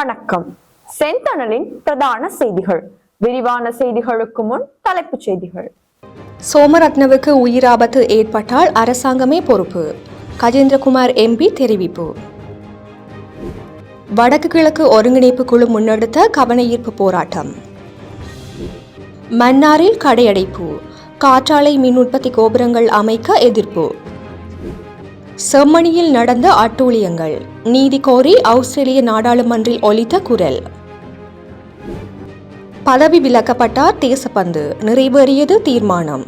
வணக்கம். செந்தணலின் பிரதான செய்திகள். விரிவான செய்திகளுக்கு முன் தலைப்புச் செய்திகள். சோமரத்னவுக்கு உயிராபத்து ஏற்பட்டால் அரசாங்கமே பொறுப்பு. கஜேந்திரகுமார் எம்பி தெரிவிப்பு. வடக்கு கிழக்கு ஒருங்கிணைப்பு குழு முன்னெடுத்த கவனஈர்ப்பு போராட்டம். மன்னாரில் கடையடைப்பு. காற்றாலை மின் உற்பத்தி கோபுரங்கள் அமைக்க எதிர்ப்பு. செம்மணியில் நடந்த அட்டூழியங்கள். நீதி கோரி ஆஸ்திரேலிய நாடாளுமன்றில் ஒலித்த குரல். பதவி விலக்கப்பட்டார் தேசப்பந்து. நிறைவேறியது தீர்மானம்.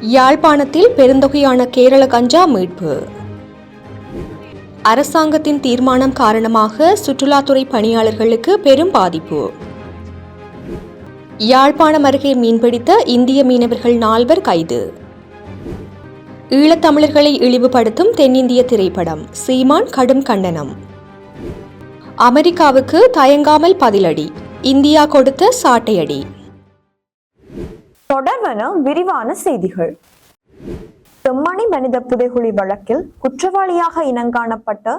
யாழ்ப்பாணத்தில் பெருந்தொகையான கேரள கஞ்சா மீட்பு. அரசாங்கத்தின் தீர்மானம் காரணமாக சுற்றுலாத்துறை பணியாளர்களுக்கு பெரும் பாதிப்பு. யாழ்ப்பாணம் அருகே மீன்பிடித்த இந்திய மீனவர்கள் நால்வர் கைது. ஈழத்தமிழர்களை இழிவுபடுத்தும் தென்னிந்திய திரைப்படம் சீமான் கடும் கண்டனம். அமெரிக்காவுக்கு தயங்காமல் பதிலடி இந்தியா கொடுத்த சாட்டையடி. தொடர்வன விரிவான செய்திகள். செம்மணி மனித புதைகுழி வழக்கில் குற்றவாளியாக இனங்காணப்பட்ட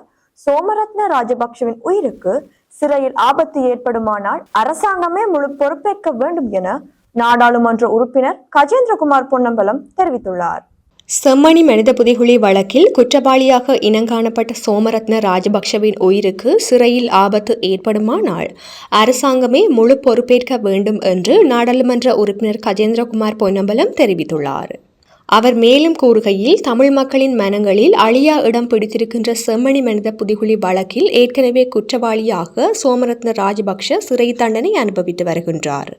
சோமரத்ன ராஜபக்ஷவின் உயிருக்கு சிறையில் ஆபத்து ஏற்படுமானால் அரசாங்கமே முழு பொறுப்பேற்க வேண்டும் என நாடாளுமன்ற உறுப்பினர் கஜேந்திரகுமார் பொன்னம்பலம் தெரிவித்துள்ளார். செம்மணி மனித புதைகுழி வழக்கில் குற்றவாளியாக இனங்காணப்பட்ட சோமரத்ன ராஜபக்ஷவின் உயிருக்கு சிறையில் ஆபத்து ஏற்படுமானால் அரசாங்கமே முழு பொறுப்பேற்க வேண்டும் என்று நாடாளுமன்ற உறுப்பினர் கஜேந்திரகுமார் பொன்னம்பலம் தெரிவித்துள்ளார். அவர் மேலும் கூறுகையில் தமிழ் மக்களின் மனங்களில் அழியா இடம் பிடித்திருக்கின்ற செம்மணி மனித புதிகுழி வழக்கில் ஏற்கனவே குற்றவாளியாக சோமரத்ன ராஜபக்ஷ சிறை தண்டனை அனுபவித்து வருகின்றார்.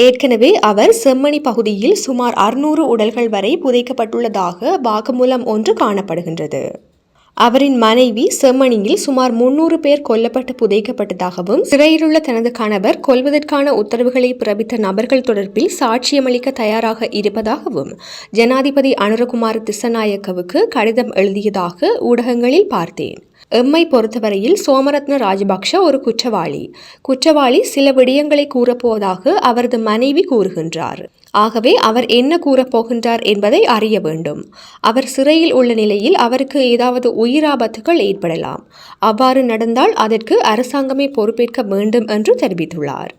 ஏற்கனவே அவர் செம்மணி பகுதியில் சுமார் அறுநூறு உடல்கள் வரை புதைக்கப்பட்டுள்ளதாக வாக்குமூலம் ஒன்று காணப்படுகின்றது. அவரின் மனைவி செம்மணியில் சுமார் முன்னூறு பேர் கொல்லப்பட்டு புதைக்கப்பட்டதாகவும் சிறையிலுள்ள தனது கணவர் கொல்வதற்கான உத்தரவுகளை பிறப்பித்த நபர்கள் தொடர்பில் சாட்சியமளிக்க தயாராக இருப்பதாகவும் ஜனாதிபதி அனுரகுமார் திசநாயக்கவுக்கு கடிதம் எழுதியதாக ஊடகங்களில் பார்த்தேன். எம்மை பொறுத்தவரையில் சோமரத்ன ராஜபக்ஷ ஒரு குற்றவாளி. குற்றவாளி சில விடயங்களை கூறப்போவதாக அவரது மனைவி கூறுகின்றார். ஆகவே அவர் என்ன கூறப்போகின்றார் என்பதை அறிய வேண்டும். அவர் சிறையில் உள்ள நிலையில் அவருக்கு ஏதாவது உயிராபத்துகள் ஏற்படலாம். அவ்வாறு நடந்தால் அதற்கு அரசாங்கமே பொறுப்பேற்க வேண்டும் என்று தெரிவித்துள்ளார்.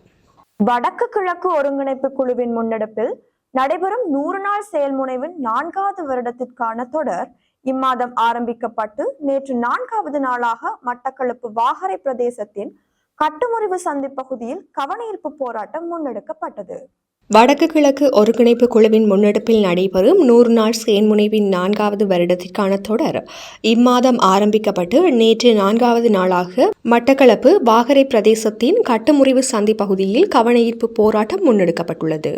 வடக்கு கிழக்கு ஒருங்கிணைப்பு குழுவின் முன்னெடுப்பில் நடைபெறும் நூறு நாள் செயல்முனைவின் நான்காவது வருடத்திற்கான தொடர் இம்மாதம் ஆரம்பிக்கப்பட்டு நேற்று நான்காவது நாளாக மட்டக்களப்பு வாகரை பிரதேசத்தின் கட்டுமுறிவு சந்தி பகுதியில் கவனஈர்ப்பு போராட்டம் முன்னெடுக்கப்பட்டது. வடக்கு கிழக்கு ஒருங்கிணைப்பு குழுவின் முன்னெடுப்பில் நடைபெறும் நூறு நாள் செயன்முனைவின் நான்காவது வருடத்திற்கான தொடர். இம்மாதம் ஆரம்பிக்கப்பட்டு நேற்று நான்காவது நாளாக மட்டக்களப்பு வாகரை பிரதேசத்தின் கட்டுமுறிவு சந்தி பகுதியில் கவனஈர்ப்பு போராட்டம் முன்னெடுக்கப்பட்டுள்ளது.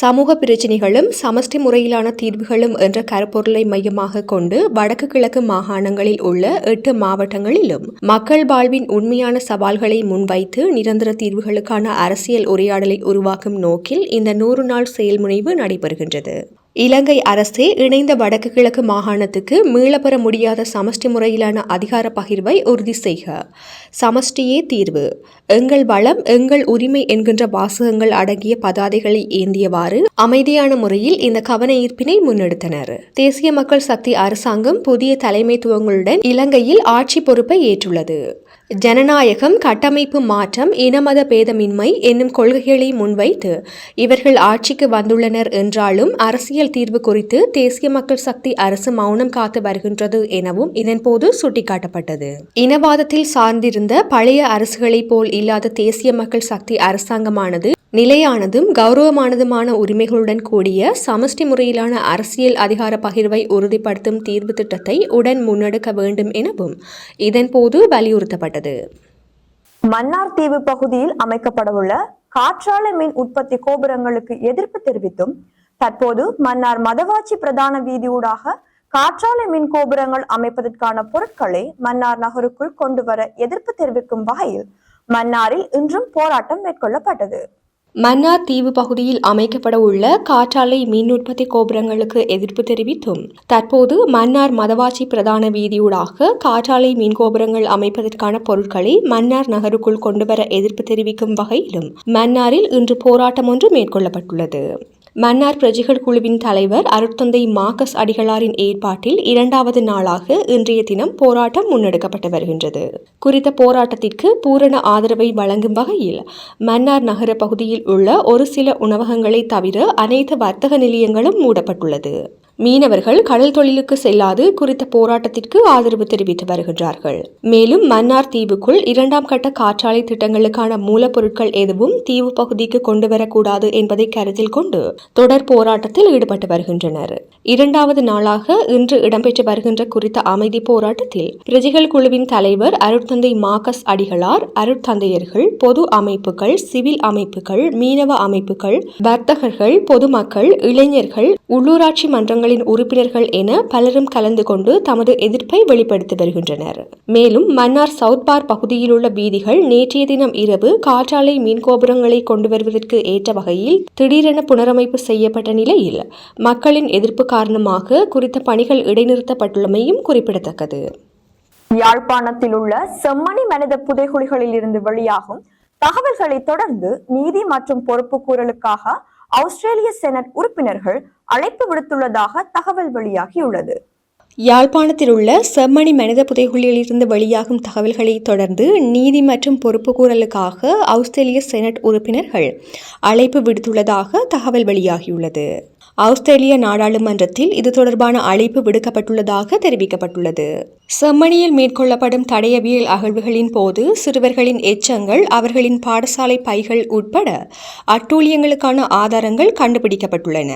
சமூக பிரச்சினைகளும் சமஷ்டி முறையிலான தீர்வுகளும் என்ற கருப்பொருளை மையமாக கொண்டு வடக்கு கிழக்கு மாகாணங்களில் உள்ள எட்டு மாவட்டங்களிலும் மக்கள் வாழ்வின் உண்மையான சவால்களை முன்வைத்து நிரந்தர தீர்வுகளுக்கான அரசியல் உரையாடலை உருவாக்கும் நோக்கில் இந்த நூறு நாள் செயல்முனைவு நடைபெறுகின்றது. இலங்கை அரசே இணைந்த வடக்கு கிழக்கு மாகாணத்துக்கு மீளப்பெற முடியாத சமஷ்டி முறையிலான அதிகார பகிர்வை உறுதி செய்க. சமஷ்டியே தீர்வு. எங்கள் வளம் எங்கள் உரிமை என்கின்ற வாசகங்கள் அடங்கிய பதாதைகளை ஏந்தியவாறு அமைதியான முறையில் இந்த கவன ஈர்ப்பினை முன்னெடுத்தனர். தேசிய மக்கள் சக்தி அரசாங்கம் புதிய தலைமைத்துவங்களுடன் இலங்கையில் ஆட்சி பொறுப்பை ஏற்றுள்ளது. ஜனநாயகம் கட்டமைப்பு மாற்றம் இனமத பேதமின்மை என்னும் கொள்கைகளை முன்வைத்து இவர்கள் ஆட்சிக்கு வந்துள்ளனர் என்றாலும் அரசியல் தீர்வு குறித்து தேசிய மக்கள் சக்தி அரசு மௌனம் காத்து வருகின்றது எனவும் இதன்போது சுட்டிக்காட்டப்பட்டது. இனவாதத்தில் சார்ந்திருந்த பழைய அரசுகளைப் போல் இல்லாத தேசிய மக்கள் சக்தி அரசாங்கமானது நிலையானதும் கௌரவமானதுமான உரிமைகளுடன் கூடிய சமஷ்டி முறையிலான அரசியல் அதிகார பகிர்வை உறுதிப்படுத்தும் தீர்வு திட்டத்தை உடன் முன்னெடுக்க வேண்டும் எனவும் இதன்போது வலியுறுத்தப்பட்டது. மன்னார் தீவு பகுதியில் அமைக்கப்படவுள்ள காற்றாலை மின் உற்பத்தி கோபுரங்களுக்கு எதிர்ப்பு தெரிவித்தும் தற்போது மன்னார் மதவாச்சி பிரதான வீதியூடாக காற்றாலை மின் கோபுரங்கள் அமைப்பதற்கான பொருட்களை மன்னார் நகருக்குள் கொண்டு வர எதிர்ப்பு தெரிவிக்கும் வகையில் மன்னாரில் இன்றும் போராட்டம் மேற்கொள்ளப்பட்டது. மன்னார் தீவு பகுதியில் அமைக்கப்பட உள்ள காற்றாலை மின் உற்பத்தி கோபுரங்களுக்கு எதிர்ப்பு தெரிவித்தும். தற்போது மன்னார் மதவாச்சி பிரதான வீதியூடாக காற்றாலை மின் கோபுரங்கள் அமைப்பதற்கான பொருட்களை மன்னார் நகருக்குள் கொண்டுவர எதிர்ப்பு தெரிவிக்கும் வகையிலும் மன்னாரில் இன்று போராட்டம் ஒன்று மேற்கொள்ளப்பட்டுள்ளது. மன்னார் பிரஜைகள் குழுவின் தலைவர் அருட்தந்தை மார்க்கஸ் அடிகளாரின் ஏற்பாட்டில் இரண்டாவது நாளாக இன்றைய தினம் போராட்டம் முன்னெடுக்கப்பட்டு வருகின்றது. குறித்த போராட்டத்திற்கு பூரண ஆதரவை வழங்கும் வகையில் மன்னார் நகர பகுதியில் உள்ள ஒரு சில உணவகங்களை தவிர அனைத்து வர்த்தக நிலையங்களும் மூடப்பட்டுள்ளது. மீனவர்கள் கடல் தொழிலுக்கு செல்லாது குறித்த போராட்டத்திற்கு ஆதரவு தெரிவித்து வருகின்றார்கள். மேலும் மன்னார் தீவுக்குள் இரண்டாம் கட்ட காற்றாலை திட்டங்களுக்கான மூலப்பொருட்கள் எதுவும் தீவு பகுதிக்கு கொண்டு வரக்கூடாது என்பதை கருத்தில் கொண்டு தொடர் போராட்டத்தில் ஈடுபட்டு வருகின்றனர். இரண்டாவது நாளாக இன்று இடம்பெற்று வருகின்ற குறித்த அமைதி போராட்டத்தில் பிரஜைகள் குழுவின் தலைவர் அருட்தந்தை மார்க்கஸ் அடிகளார் அருட்தந்தையர்கள் பொது அமைப்புகள் சிவில் அமைப்புகள் மீனவ அமைப்புகள் வர்த்தகர்கள் பொதுமக்கள் இளைஞர்கள் உள்ளூராட்சி மன்றங்களின் உறுப்பினர்கள் என பலரும் கலந்து கொண்டு தமது எதிர்ப்பை வெளிப்படுத்தி வருகின்றனர். மேலும் மன்னார் சவுத் பார் பகுதியில் உள்ள வீதிகள் நேற்றைய தினம் இரவு காற்றாலை மின் கோபுரங்களை கொண்டு வருவதற்கு ஏற்ற வகையில் திடீரென புனரமைப்பு செய்யப்பட்ட நிலையில் மக்களின் எதிர்ப்பு காரணமாக குறித்த பணிகள் இடைநிறுத்தப்பட்டுள்ளமையும் குறிப்பிடத்தக்கது. யாழ்ப்பாணத்தில் உள்ள செம்மணி மனித புதைகுழிகளில் இருந்து வெளியாகும் தகவல்களை தொடர்ந்து நீதி மற்றும் பொறுப்புக்கூறலுக்காக ஆஸ்திரேலிய செனட் உறுப்பினர்கள் அழைப்பு விடுத்துள்ளதாக தகவல் வெளியாகியுள்ளது. யாழ்ப்பாணத்தில் உள்ள செம்மணி மனித புதைகுழியிலிருந்து வெளியாகும் தகவல்களை தொடர்ந்து நீதி மற்றும் பொறுப்புக்கூறலுக்காக ஆஸ்திரேலிய செனட் உறுப்பினர்கள் அழைப்பு விடுத்துள்ளதாக தகவல் வெளியாகியுள்ளது. ஆஸ்திரேலிய நாடாளுமன்றத்தில் இது தொடர்பான அழைப்பு விடுக்கப்பட்டுள்ளதாக தெரிவிக்கப்பட்டுள்ளது. செம்மணியில் மேற்கொள்ளப்படும் தடையவியல் அகழ்வுகளின் போது சிறுவர்களின் எச்சங்கள் அவர்களின் பாடசாலை பைகள் உட்பட அட்டூழியங்களுக்கான ஆதாரங்கள் கண்டுபிடிக்கப்பட்டுள்ளன.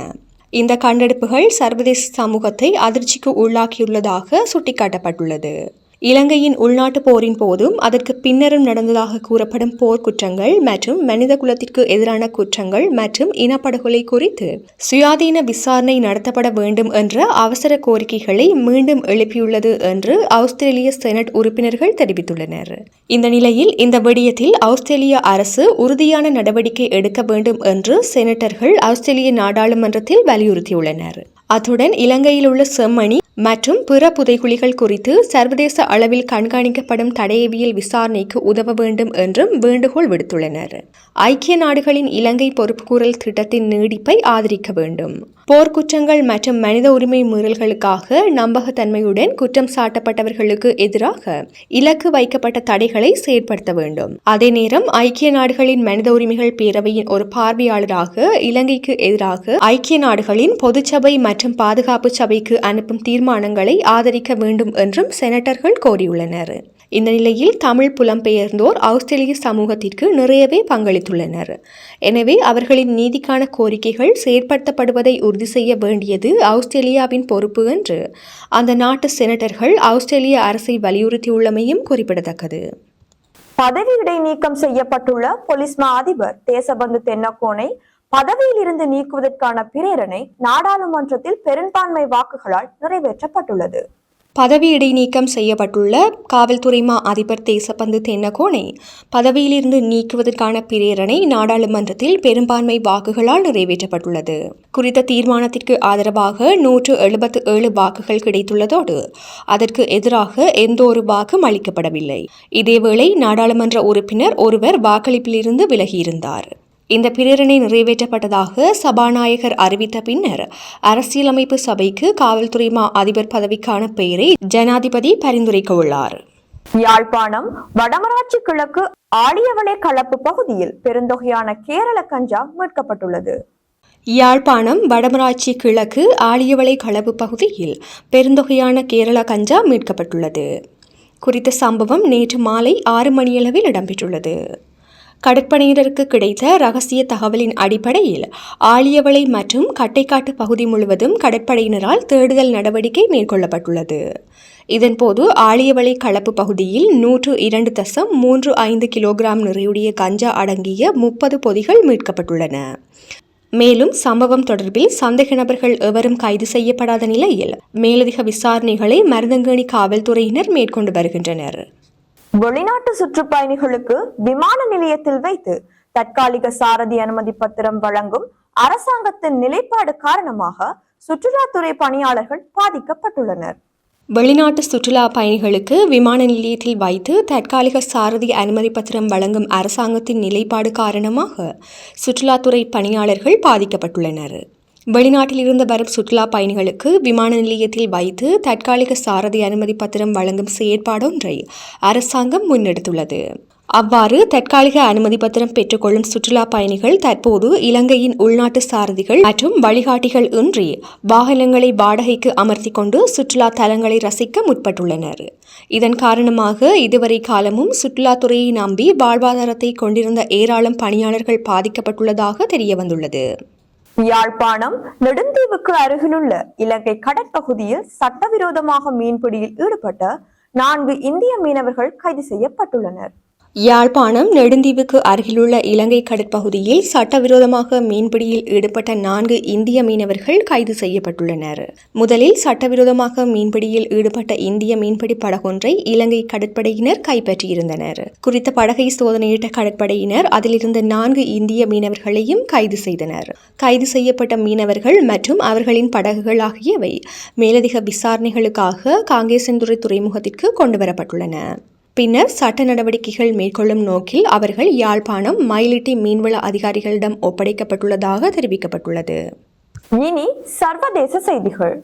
இந்த கண்டெடுப்புகள் சர்வதேச சமூகத்தை அதிர்ச்சிக்கு உள்ளாக்கியுள்ளதாக சுட்டிக்காட்டப்பட்டுள்ளது. இலங்கையின் உள்நாட்டு போரின் போதும் அதற்கு பின்னரும் நடந்ததாக கூறப்படும் போர்க்குற்றங்கள் மற்றும் மனித குலத்திற்கு எதிரான குற்றங்கள் மற்றும் இனப்படுகொலை குறித்து சுயாதீன விசாரணை நடத்தப்பட வேண்டும் என்ற அவசர கோரிக்கைகளை மீண்டும் எழுப்பியுள்ளது என்று ஆஸ்திரேலிய செனட் உறுப்பினர்கள் தெரிவித்துள்ளனர். இந்த நிலையில் இந்த விடயத்தில் ஆஸ்திரேலிய அரசு உறுதியான நடவடிக்கை எடுக்க வேண்டும் என்று செனட்டர்கள் ஆஸ்திரேலிய நாடாளுமன்றத்தில் வலியுறுத்தியுள்ளனர். அத்துடன் இலங்கையில் உள்ள செம்மணி மற்றும் பிற புதைகுழிகள் குறித்து சர்வதேச அளவில் கண்காணிக்கப்படும் தடையவியல் விசாரணைக்கு உதவ வேண்டும் என்றும் வேண்டுகோள் விடுத்துள்ளனர். ஐக்கிய நாடுகளின் இலங்கை பொறுப்புக்கூறல் திட்டத்தின் நீடிப்பை ஆதரிக்க வேண்டும். போர்க்குற்றங்கள் மற்றும் மனித உரிமை மீறல்களுக்காக நம்பகத்தன்மையுடன் குற்றம் சாட்டப்பட்டவர்களுக்கு எதிராக இலக்கு வைக்கப்பட்ட தடைகளை செயற்படுத்த வேண்டும். அதே நேரம் ஐக்கிய நாடுகளின் மனித உரிமைகள் பேரவையின் ஒரு பார்வையாளராக இலங்கைக்கு எதிராக ஐக்கிய நாடுகளின் பொதுச்சபை மற்றும் பாதுகாப்பு சபைக்கு அனுப்பும் தீர்மானங்களை ஆதரிக்க வேண்டும் என்றும் செனட்டர்கள் கோரியுள்ளனர். இந்த நிலையில் தமிழ் புலம்பெயர்ந்தோர் ஆஸ்திரேலிய சமூகத்திற்கு நிறையவே பங்களித்துள்ளனர். எனவே அவர்களின் நீதிக்கான கோரிக்கைகள் செயற்படுத்தப்படுவதை உறுதி செய்ய வேண்டியது ஆஸ்திரேலியாவின் பொறுப்பு என்று அந்த நாட்டு செனட்டர்கள் ஆஸ்திரேலிய அரசை வலியுறுத்தியுள்ளமையும் குறிப்பிடத்தக்கது. பதவி இடைநீக்கம் செய்யப்பட்டுள்ள பொலிஸ்மா மா அதிபர் தேசபந்து தென்னக்கோனை பதவியில் இருந்து நீக்குவதற்கான பிரேரணை நாடாளுமன்றத்தில் பெரும்பான்மை வாக்குகளால் நிறைவேற்றப்பட்டுள்ளது. பதவி இடைநீக்கம் செய்யப்பட்டுள்ள காவல்துறை மா அதிபர் தேசப்பந்து தென்னகோனை பதவியிலிருந்து நீக்குவதற்கான பிரேரணை நாடாளுமன்றத்தில் பெரும்பான்மை வாக்குகளால் நிறைவேற்றப்பட்டுள்ளது. குறித்த தீர்மானத்திற்கு ஆதரவாக நூற்று எழுபத்து ஏழு வாக்குகள் கிடைத்துள்ளதோடு அதற்கு எதிராக எந்த ஒரு வாக்கும் அளிக்கப்படவில்லை. இதேவேளை நாடாளுமன்ற உறுப்பினர் ஒருவர் வாக்களிப்பிலிருந்து விலகியிருந்தார். இந்த பிரேரணை நிறைவேற்றப்பட்டதாக சபாநாயகர் அறிவித்த பின்னர் அரசியலமைப்பு சபைக்கு காவல்துறை மா அதிபர் பதவிக்கான பெயரை ஜனாதிபதி பரிந்துரைக்க உள்ளார். யாழ்ப்பாணம் வடமராட்சி கிழக்கு ஆடியவளை களப்பு பகுதியில் பெருந்தொகையான கேரள கஞ்சா மீட்கப்பட்டுள்ளது. யாழ்ப்பாணம் வடமராட்சி கிழக்கு ஆலியவளை களவு பகுதியில் பெருந்தொகையான கேரளா கஞ்சா மீட்கப்பட்டுள்ளது. குறித்த சம்பவம் நேற்று மாலை ஆறு மணியளவில் இடம்பெற்றுள்ளது. கடற்படையினருக்கு கிடைத்த ரகசிய தகவலின் அடிப்படையில் ஆலியவளை மற்றும் கட்டைக்காட்டு பகுதி முழுவதும் கடற்படையினரால் தேடுதல் நடவடிக்கை மேற்கொள்ளப்பட்டுள்ளது. இதன்போது ஆலியவளை களப்பு பகுதியில் நூற்று இரண்டு தசம் மூன்று ஐந்து கிலோகிராம் நிறையுடைய கஞ்சா அடங்கிய முப்பது பொதிகள் மீட்கப்பட்டுள்ளன. மேலும் சம்பவம் தொடர்பில் சந்தேக நபர்கள் எவரும் கைது செய்யப்படாத நிலையில் மேலதிக விசாரணைகளை மருதங்கேணி காவல்துறையினர் மேற்கொண்டு வருகின்றனர். வெளிநாட்டு சுற்றுப்பயணிகளுக்கு விமான நிலையத்தில் வைத்து தற்காலிக சாரதி அனுமதி பத்திரம் வழங்கும் அரசாங்கத்தின் நிலைப்பாடு காரணமாக சுற்றுலாத்துறை பணியாளர்கள் பாதிக்கப்பட்டுள்ளனர். வெளிநாட்டு சுற்றுலா பயணிகளுக்கு விமான நிலையத்தில் வைத்து தற்காலிக சாரதி அனுமதி பத்திரம் வழங்கும் அரசாங்கத்தின் நிலைப்பாடு காரணமாக சுற்றுலாத்துறை பணியாளர்கள் பாதிக்கப்பட்டுள்ளனர். வெளிநாட்டில் இருந்து வரும் சுற்றுலா பயணிகளுக்கு விமான நிலையத்தில் வைத்து தற்காலிக சாரதி அனுமதி பத்திரம் வழங்கும் செயற்பாடொன்றை அரசாங்கம் முன்னெடுத்துள்ளது. அவ்வாறு தற்காலிக அனுமதி பத்திரம் பெற்றுக்கொள்ளும் சுற்றுலா பயணிகள் தற்போது இலங்கையின் உள்நாட்டு சாரதிகள் மற்றும் வழிகாட்டிகள் இன்றி வாகனங்களை வாடகைக்கு அமர்த்தி கொண்டு சுற்றுலா தலங்களை ரசிக்க முற்பட்டுள்ளனர். இதன் காரணமாக இதுவரை காலமும் சுற்றுலாத்துறையை நம்பி வாழ்வாதாரத்தை கொண்டிருந்த ஏராளம் பணியாளர்கள் பாதிக்கப்பட்டுள்ளதாக தெரியவந்துள்ளது. யாழ்ப்பாணம் நெடுந்தீவுக்கு அருகிலுள்ள இலங்கை கடற்பகுதியில் சட்டவிரோதமாக மீன்பிடியில் ஈடுபட்ட நான்கு இந்திய மீனவர்கள் கைது செய்யப்பட்டுள்ளனர். யாழ்ப்பாணம் நெடுந்தீவுக்கு அருகிலுள்ள இலங்கை கடற்பகுதியில் சட்டவிரோதமாக மீன்பிடியில் ஈடுபட்ட நான்கு இந்திய மீனவர்கள் கைது செய்யப்பட்டுள்ளனர். முதலில் சட்டவிரோதமாக மீன்பிடியில் ஈடுபட்ட இந்திய மீன்பிடி படகொன்றை இலங்கை கடற்படையினர் கைப்பற்றியிருந்தனர். குறித்த படகை சோதனையிட்ட கடற்படையினர் அதிலிருந்த நான்கு இந்திய மீனவர்களையும் கைது செய்தனர். கைது செய்யப்பட்ட மீனவர்கள் மற்றும் அவர்களின் படகுகள் ஆகியவை மேலதிக விசாரணைகளுக்காக காங்கேசந்துறை துறைமுகத்திற்கு கொண்டுவரப்பட்டுள்ளன பின்னர் சட்ட நடவடிக்கைகள் மேற்கொள்ளும் நோக்கில் அவர்கள் யாழ்ப்பாணம் மயிலிட்டி மீன்வள அதிகாரிகளிடம் ஒப்படைக்கப்பட்டுள்ளதாக தெரிவிக்கப்பட்டுள்ளது. இனி சர்வதேச செய்திகள்.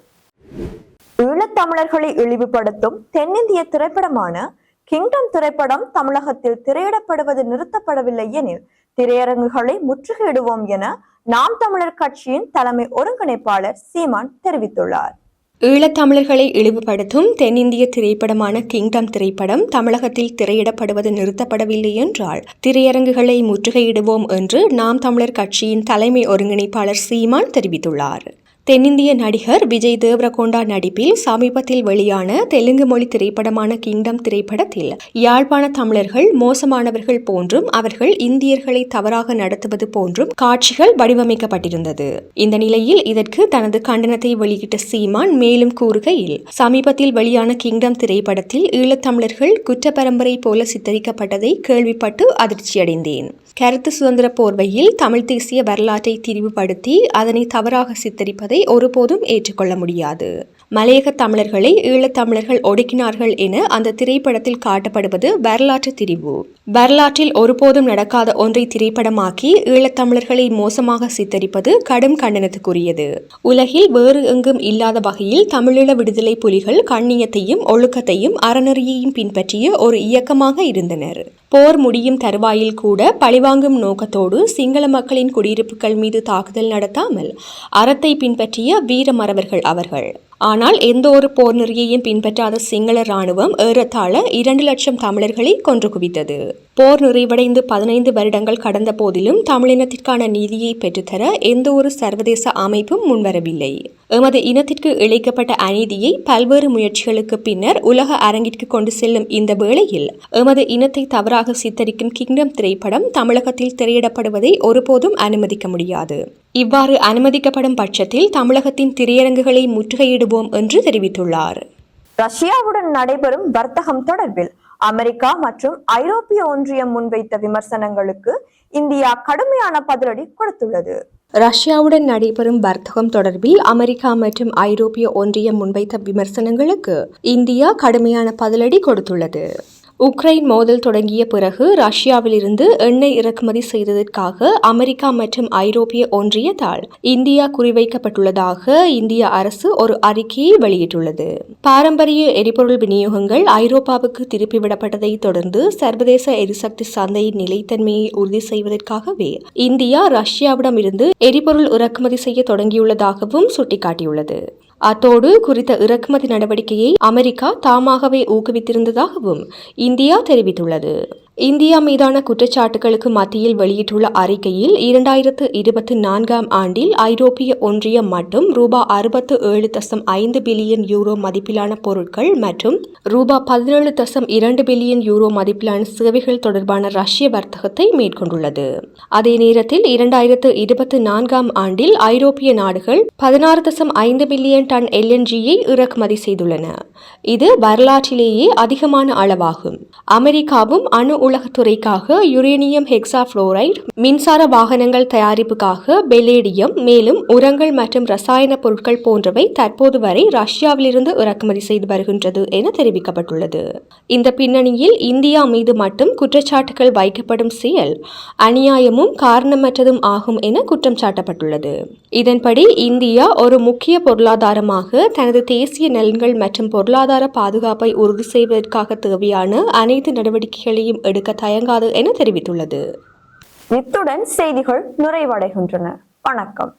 ஈழத்தமிழர்களை இழிவுபடுத்தும் தென்னிந்திய திரைப்படமான கிங்டம் திரைப்படம் தமிழகத்தில் திரையிடப்படுவது நிறுத்தப்படவில்லை எனில் திரையரங்குகளை முற்றுகையிடுவோம் என நாம் தமிழர் கட்சியின் தலைமை ஒருங்கிணைப்பாளர் சீமான் தெரிவித்துள்ளார். ஈழத்தமிழர்களை இழிவுபடுத்தும் தென்னிந்திய திரைப்படமான கிங்டம் திரைப்படம் தமிழகத்தில் திரையிடப்படுவது நிறுத்தப்படவில்லை என்றால் திரையரங்குகளை முற்றுகையிடுவோம் என்று நாம் தமிழர் கட்சியின் தலைமை ஒருங்கிணைப்பாளர் சீமான் தெரிவித்துள்ளார். தென்னிந்திய நடிகர் விஜய் தேவரகொண்டா நடிப்பில் சமீபத்தில் வெளியான தெலுங்கு மொழி திரைப்படமான கிங்டம் திரைப்படத்தில் யாழ்ப்பாண தமிழர்கள் மோசமானவர்கள் போன்றும் அவர்கள் இந்தியர்களை தவறாக நடத்துவது போன்றும் காட்சிகள் வடிவமைக்கப்பட்டிருந்தது. இந்த நிலையில் இதற்கு தனது கண்டனத்தை வெளியிட்ட சீமான் மேலும் கூறுகையில் சமீபத்தில் வெளியான கிங்டம் திரைப்படத்தில் ஈழத்தமிழர்கள் குற்ற பரம்பரை போல சித்தரிக்கப்பட்டதை கேள்விப்பட்டு அதிர்ச்சியடைந்தேன். கருத்து சுதந்திர போர்வையில் தமிழ் தேசிய வரலாற்றை திரிவுபடுத்தி அதனை தவறாக சித்தரிப்பதை ஒருபோதும் ஏற்றுக்கொள்ள முடியாது. மலையக தமிழர்களை ஈழத்தமிழர்கள் ஒடுக்கினார்கள் என அந்த திரைப்படத்தில் காட்டப்படுவது வரலாற்று திரிவு வரலாற்றில் ஒருபோதும் நடக்காத ஒன்றை திரைப்படமாக்கி ஈழத்தமிழர்களை மோசமாக சித்தரிப்பது கடும் கண்டனத்துக்குரியது. உலகில் வேறு எங்கும் இல்லாத வகையில் தமிழீழ விடுதலை புலிகள் கண்ணியத்தையும் ஒழுக்கத்தையும் அறநெறியையும் பின்பற்றிய ஒரு இயக்கமாக இருந்தனர். போர் முடியும் தருவாயில் கூட பழிவாங்கும் நோக்கத்தோடு சிங்கள மக்களின் குடியிருப்புகள் மீது தாக்குதல் நடத்தாமல் அறத்தை பின்பற்றிய வீரமறவர்கள் அவர்கள். ஆனால் எந்த ஒரு போர் நெறியையும் பின்பற்றாத சிங்கள இராணுவம் ஏறத்தாழ இரண்டு லட்சம் தமிழர்களை கொன்று குவித்தது. போர் நிறைவடைந்து பதினைந்து வருடங்கள் கடந்த போதிலும் தமிழினத்திற்கான நீதியை பெற்றுத்தர எந்த ஒரு சர்வதேச அமைப்பும் முன்வரவில்லை. எமது இனத்திற்கு இழைக்கப்பட்ட அநீதியை பல்வேறு முயற்சிகளுக்கு பின்னர் உலக அரங்கிற்கு கொண்டு செல்லும் இந்த வேளையில் எமது இனத்தை தவறாக சித்தரிக்கும் கிங்டம் திரைப்படம் தமிழகத்தில் திரையிடப்படுவதை ஒருபோதும் அனுமதிக்க முடியாது. இவ்வாறு அனுமதிக்கப்படும் பட்சத்தில் தமிழகத்தின் திரையரங்குகளை முற்றுகையிடுவோம் என்று தெரிவித்துள்ளார். ரஷ்யாவுடன் நடைபெறும் வர்த்தகம் தொடர்பில் அமெரிக்கா மற்றும் ஐரோப்பிய ஒன்றியம் முன்வைத்த விமர்சனங்களுக்கு இந்தியா கடுமையான பதிலடி கொடுத்துள்ளது. ரஷ்யாவுடன் நடைபெறும் வர்த்தகம் தொடர்பில் அமெரிக்கா மற்றும் ஐரோப்பிய ஒன்றியம் முன்வைத்த விமர்சனங்களுக்கு இந்தியா கடுமையான பதிலடி கொடுத்துள்ளது. உக்ரைன் மோதல் தொடங்கிய பிறகு ரஷ்யாவிலிருந்து எண்ணெய் இறக்குமதி செய்ததற்காக அமெரிக்கா மற்றும் ஐரோப்பிய ஒன்றியத்தால் இந்தியா குறிவைக்கப்பட்டுள்ளதாக இந்திய அரசு ஒரு அறிக்கையை வெளியிட்டுள்ளது. பாரம்பரிய எரிபொருள் விநியோகங்கள் ஐரோப்பாவுக்கு திருப்பிவிடப்பட்டதை தொடர்ந்து சர்வதேச எரிசக்தி சந்தையின் நிலைத்தன்மையை உறுதி செய்வதற்காகவே இந்தியா ரஷ்யாவிடமிருந்து எரிபொருள் இறக்குமதி செய்ய தொடங்கியுள்ளதாகவும் சுட்டிக்காட்டியுள்ளது. அத்தோடு குறித்த இறக்குமதி நடவடிக்கையை அமெரிக்கா தாமாகவே ஊக்குவித்திருந்ததாகவும் இந்தியா தெரிவித்துள்ளது. இந்தியா மீதான குற்றச்சாட்டுகளுக்கு மத்தியில் வெளியிட்டுள்ள அறிக்கையில் இரண்டாயிரத்து இருபத்தி நான்காம் ஆண்டில் ஐரோப்பிய ஒன்றியம் மட்டும் ரூபா அறுபத்து ஏழு தசம் ஐந்து பில்லியன் யூரோ மதிப்பிலான பொருட்கள் மற்றும் ரூபா பதினேழு தசம் இரண்டு பில்லியன் யூரோ மதிப்பிலான சேவைகள் தொடர்பான ரஷ்ய வர்த்தகத்தை மேற்கொண்டுள்ளது. அதே நேரத்தில் இரண்டாயிரத்து இருபத்தி நான்காம் ஆண்டில் ஐரோப்பிய நாடுகள் பதினாறு தசம் ஐந்து பில்லியன் டன் எல்என்ஜியை இறக்குமதி செய்துள்ளன. இது வரலாற்றிலேயே அதிகமான அளவாகும். அமெரிக்காவும் அணு உலகத்துறைக்காக யுரேனியம் ஹெக்ஸாஃப்ளோரைடு மின்சார வாகனங்கள் தயாரிப்புக்காக பெலேடியம் மேலும் உரங்கள் மற்றும் ரசாயன பொருட்கள் போன்றவை தற்போது வரை ரஷ்யாவிலிருந்து இறக்குமதி செய்து வருகின்றது என தெரிவிக்கப்பட்டுள்ளது. இந்த பின்னணியில் இந்தியா மீது மட்டும் குற்றச்சாட்டுகள் வைக்கப்படும் செயல் அநியாயமும் காரணமற்றதும் ஆகும் என குற்றம் சாட்டப்பட்டுள்ளது. இதன்படி இந்தியா ஒரு முக்கிய பொருளாதாரமாக தனது தேசிய நலன்கள் மற்றும் பொருளாதார பாதுகாப்பை உறுதி செய்வதற்காக தேவையான அனைத்து நடவடிக்கைகளையும் எடுக்க தயங்காது என தெரிவித்துள்ளது. இத்துடன் செய்திகள் நிறைவடைகின்றன. வணக்கம்.